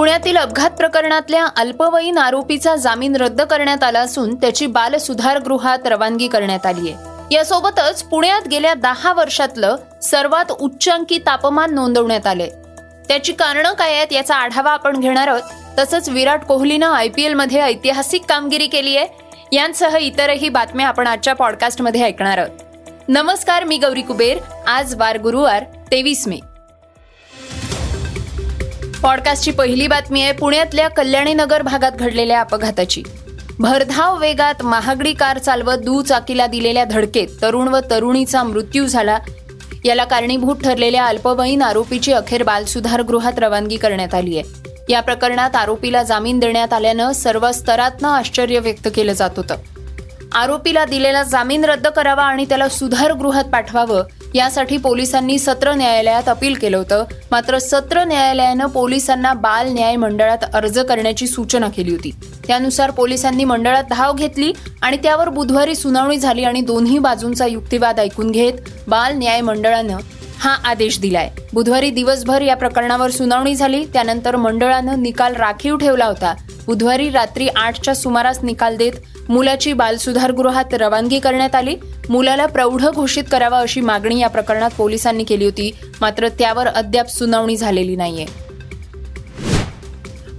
पुण्यातील अपघात प्रकरणातल्या अल्पवयीन आरोपीचा जामीन रद्द करण्यात आला असून त्याची बालसुधारगृहात रवानगी करण्यात आली आहे. यासोबतच पुण्यात गेल्या दहा वर्षातलं सर्वात उच्चांकी तापमान नोंदवण्यात आले त्याची कारणं काय आहेत याचा आढावा आपण घेणार आहोत. तसंच विराट कोहलीनं आय पी एलमध्ये ऐतिहासिक कामगिरी केली आहे. यांसह इतरही बातम्या आपण आजच्या पॉडकास्टमध्ये ऐकणार आहोत. नमस्कार मी गौरी कुबेर. आज वार गुरुवार तेवीस मे. पॉडकास्टची पहिली बातमी आहे पुण्यातल्या कल्याणी नगर भागात घडलेल्या अपघाताची. भरधाव वेगात महागडी कार चालवत दुचाकीला दिलेल्या धडकेत तरुण व तरुणीचा मृत्यू झाला. याला कारणीभूत ठरलेल्या अल्पवयीन आरोपीची अखेर बालसुधारगृहात रवानगी करण्यात आली आहे. या प्रकरणात आरोपीला जामीन देण्यात आल्यानं सर्व स्तरातनं आश्चर्य व्यक्त केलं जात होतं. आरोपीला दिलेला जामीन रद्द करावा आणि त्याला सुधारगृहात पाठवावं यासाठी पोलिसांनी सत्र न्यायालयात अपील केलं होतं. मात्र सत्र न्यायालयानं पोलिसांना बाल न्याय मंडळात अर्ज करण्याची सूचना केली होती. त्यानुसार पोलिसांनी मंडळात धाव घेतली आणि त्यावर बुधवारी सुनावणी झाली आणि दोन्ही बाजूंचा युक्तिवाद ऐकून घेत बाल न्याय मंडळानं हा आदेश दिलाय. बुधवारी दिवसभर या प्रकरणावर सुनावणी झाली त्यानंतर मंडळानं निकाल राखीव ठेवला होता. बुधवारी रात्री आठच्या सुमारास निकाल देत मुलाची बालसुधारगृहात रवानगी करण्यात आली. मुलाला प्रौढ घोषित करावा अशी मागणी या प्रकरणात पोलिसांनी केली होती. मात्र त्यावर अद्याप सुनावणी झालेली नाहीये.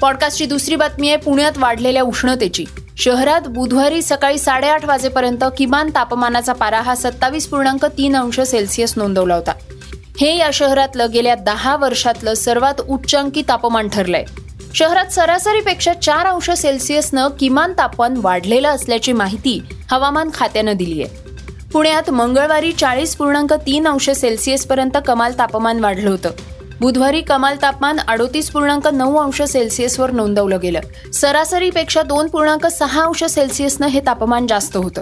पॉडकास्टची दुसरी बातमी आहे पुण्यात वाढलेल्या उष्णतेची. शहरात बुधवारी सकाळी साडेआठ वाजेपर्यंत किमान तापमानाचा पारा हा सत्तावीस पूर्णांक तीन अंश सेल्सिअस नोंदवला होता. हे या शहरातलं गेल्या दहा वर्षातलं सर्वात उच्चांकी तापमान ठरलंय. शहरात सरासरीपेक्षा चार अंश सेल्सिअसनं किमान तापमान वाढलेलं असल्याची माहिती हवामान खात्यानं दिली आहे. पुण्यात मंगळवारी चाळीस पूर्णांक तीन अंश सेल्सिअस पर्यंत कमाल तापमान वाढलं होतं. बुधवारी कमाल तापमान अडोतीस पूर्णांक नऊ अंश सेल्सिअसवर नोंदवलं गेलं. सरासरीपेक्षा दोन पूर्णांक सहा अंश सेल्सिअसनं हे तापमान जास्त होतं.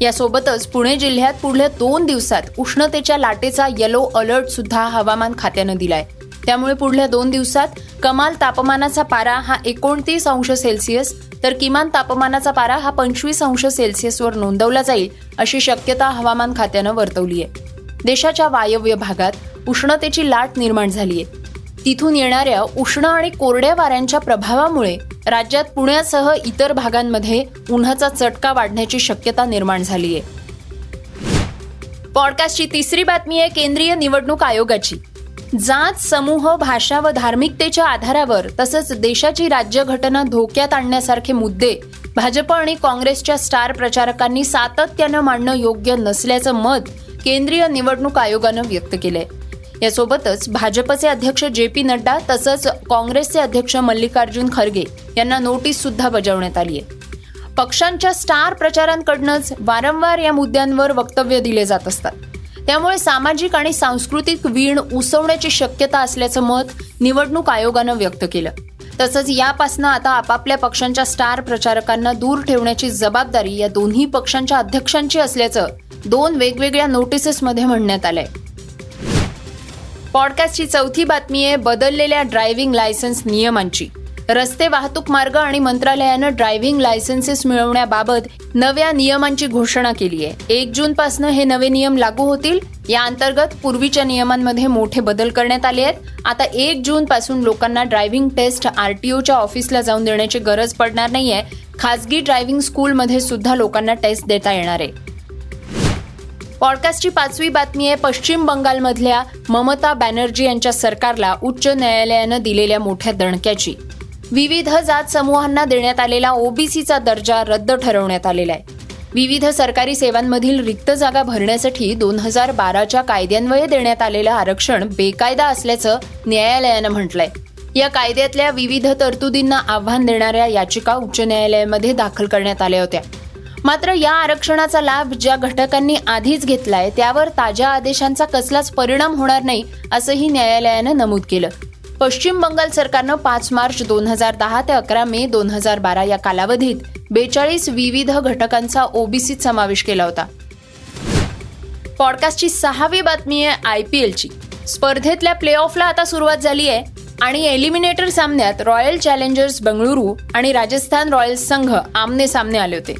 यासोबतच पुणे जिल्ह्यात पुढल्या दोन दिवसात उष्णतेच्या लाटेचा येलो अलर्ट सुद्धा हवामान खात्यानं दिलाय. त्यामुळे पुढल्या दोन दिवसात कमाल तापमानाचा पारा हा एकोणतीस अंश सेल्सिअस तर किमान तापमानाचा पारा हा पंचवीस अंश सेल्सिअसवर नोंदवला जाईल अशी शक्यता हवामान खात्यानं वर्तवली आहे. देशाच्या वायव्य भागात उष्णतेची लाट निर्माण झाली आहे. तिथून येणाऱ्या उष्ण आणि कोरड्या वाऱ्यांच्या प्रभावामुळे राज्यात पुण्यासह इतर भागांमध्ये उन्हाचा चटका वाढण्याची शक्यता निर्माण झाली आहे. पॉडकास्टची तिसरी बातमी आहे केंद्रीय निवडणूक आयोगाची. जात समूह भाषा व धार्मिकतेच्या आधारावर तसंच देशाची राज्यघटना धोक्यात आणण्यासारखे मुद्दे भाजप आणि काँग्रेसच्या स्टार प्रचारकांनी सातत्यानं मांडणं योग्य नसल्याचं मत केंद्रीय निवडणूक आयोगानं व्यक्त केलंय. यासोबतच भाजपचे अध्यक्ष जे पी नड्डा तसंच काँग्रेसचे अध्यक्ष मल्लिकार्जुन खरगे यांना नोटीस सुद्धा बजावण्यात आली आहे पक्षांच्या स्टार प्रचारांकडनंच वारंवार या मुद्द्यांवर वक्तव्य दिले जात असतात. त्यामुळे सामाजिक आणि सांस्कृतिक वीण उसवण्याची शक्यता असल्याचं मत निवडणूक आयोगानं व्यक्त केलं. तसंच यापासनं आता आपापल्या पक्षांच्या स्टार प्रचारकांना दूर ठेवण्याची जबाबदारी या दोन्ही पक्षांच्या अध्यक्षांची असल्याचं दोन वेगवेगळ्या नोटिसेसमध्ये म्हणण्यात आलंय. पॉडकास्टची चौथी बातमी आहे बदललेल्या ड्रायव्हिंग लायसन्स नियमांची. रस्ते वाहतूक मार्ग आणि मंत्रालयानं ड्रायव्हिंग लायसन्सेस मिळवण्याबाबत नव्या नियमांची घोषणा केली आहे. एक जून पासून हे नवे नियम लागू होतील. या अंतर्गत पूर्वीच्या नियमांमध्ये मोठे बदल करण्यात आले आहेत. आता एक जून पासून लोकांना ड्रायव्हिंग टेस्ट आरटीओच्या ऑफिसला जाऊन देण्याची गरज पडणार नाहीये. खासगी ड्रायव्हिंग स्कूलमध्ये सुद्धा लोकांना टेस्ट देता येणार आहे. पॉडकास्टची पाचवी बातमी आहे. पश्चिम बंगालमधल्या ममता बॅनर्जी यांच्या सरकारला उच्च न्यायालयानं दिलेल्या मोठ्या दणक्याची. विविध जात समूहांना देण्यात आलेला ओबीसीचा दर्जा रद्द ठरवण्यात आलेला आहे. विविध सरकारी सेवांमधील रिक्त जागा भरण्यासाठी दोन हजार बाराच्या कायद्यान्वये देण्यात आलेलं आरक्षण बेकायदा असल्याचं न्यायालयानं म्हटलंय. या कायद्यातल्या विविध तरतुदींना आव्हान देणाऱ्या याचिका उच्च न्यायालयामध्ये दाखल करण्यात आल्या होत्या. मात्र या आरक्षणाचा लाभ ज्या घटकांनी आधीच घेतलाय त्यावर ताज्या आदेशांचा कसलाच परिणाम होणार नाही असंही न्यायालयानं नमूद केलं. पश्चिम बंगाल सरकारनं पाच मार्च दोन हजार दहा ते अकरा मे दोन हजार बारा या कालावधीत बेचाळीस विविध घटकांचा ओबीसीत समावेश केला होता. पॉडकास्टची सहावी बातमी आहे आय पी एलची. स्पर्धेतल्या प्ले ऑफला आता सुरुवात झाली आहे आणि एलिमिनेटर सामन्यात रॉयल चॅलेंजर्स बंगळुरू आणि राजस्थान रॉयल्स संघ आमने सामने आले होते.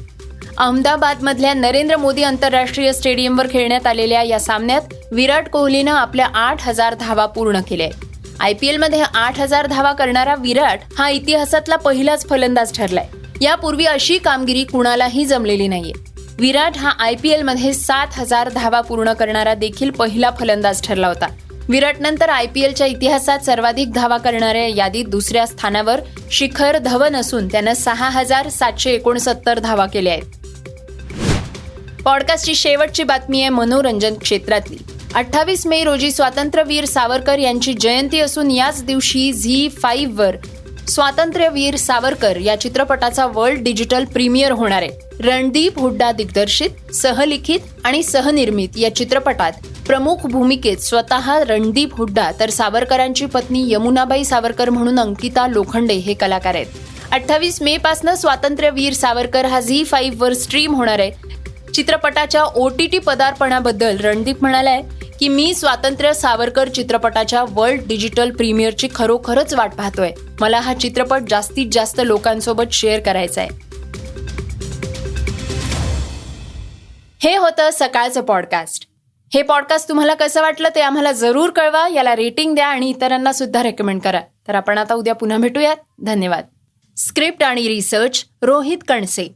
अहमदाबादमधल्या नरेंद्र मोदी आंतरराष्ट्रीय स्टेडियमवर खेळण्यात आलेल्या या सामन्यात विराट कोहलीनं आपल्या आठ हजार धावा पूर्ण केल्या आयपीएलमध्ये आय पी एलमध्ये आठ हजार धावा करणारा विराट हा इतिहासातला पहिलाच फलंदाज ठरलाय. यापूर्वी अशी कामगिरी कुणालाही जमलेली नाहीये. विराट हा आय पी एलमध्ये सात हजार धावा पूर्ण करणारा देखील पहिला फलंदाज ठरला होता. विराटनंतर आय पी एलच्या इतिहासात सर्वाधिक धावा करणाऱ्या यादीत दुसऱ्या स्थानावर शिखर धवन असून त्यानं सहा हजार सातशे एकोणसत्तर धावा केल्या आहेत. पॉडकास्टची शेवटची बातमी आहे मनोरंजन क्षेत्रातली. अठ्ठावीस मे रोजी स्वातंत्र्यवीर सावरकर यांची जयंती असून याच दिवशी झी फाईव्ह वर स्वातंत्र्यवीर सावरकर या चित्रपटाचा वर्ल्ड डिजिटल प्रीमियर होणार आहे. रणदीप हुड्डा दिग्दर्शित सहलिखित आणि सहनिर्मित या चित्रपटात प्रमुख भूमिकेत स्वतः रणदीप हुड्डा तर सावरकरांची पत्नी यमुनाबाई सावरकर म्हणून अंकिता लोखंडे हे कलाकार आहेत. अठ्ठावीस मे पासनं स्वातंत्र्यवीर सावरकर हा झी फाईव्ह वर स्ट्रीम होणार आहे. चित्रपटाच्या ओ टी टी पदार्पणाबद्दल रणदीप म्हणालाय की मी स्वातंत्र्य सावरकर चित्रपटाच्या वर्ल्ड डिजिटल प्रीमियरची खरोखरच वाट पाहतोय. मला हा चित्रपट जास्तीत जास्त लोकांसोबत शेअर करायचा आहे. हे होतं सकाळचं पॉडकास्ट. हे पॉडकास्ट तुम्हाला कसं वाटलं ते आम्हाला जरूर कळवा याला रेटिंग द्या आणि इतरांना सुद्धा रेकमेंड करा. तर आपण आता उद्या पुन्हा भेटूयात. धन्यवाद. स्क्रिप्ट आणि रिसर्च रोहित कणसे.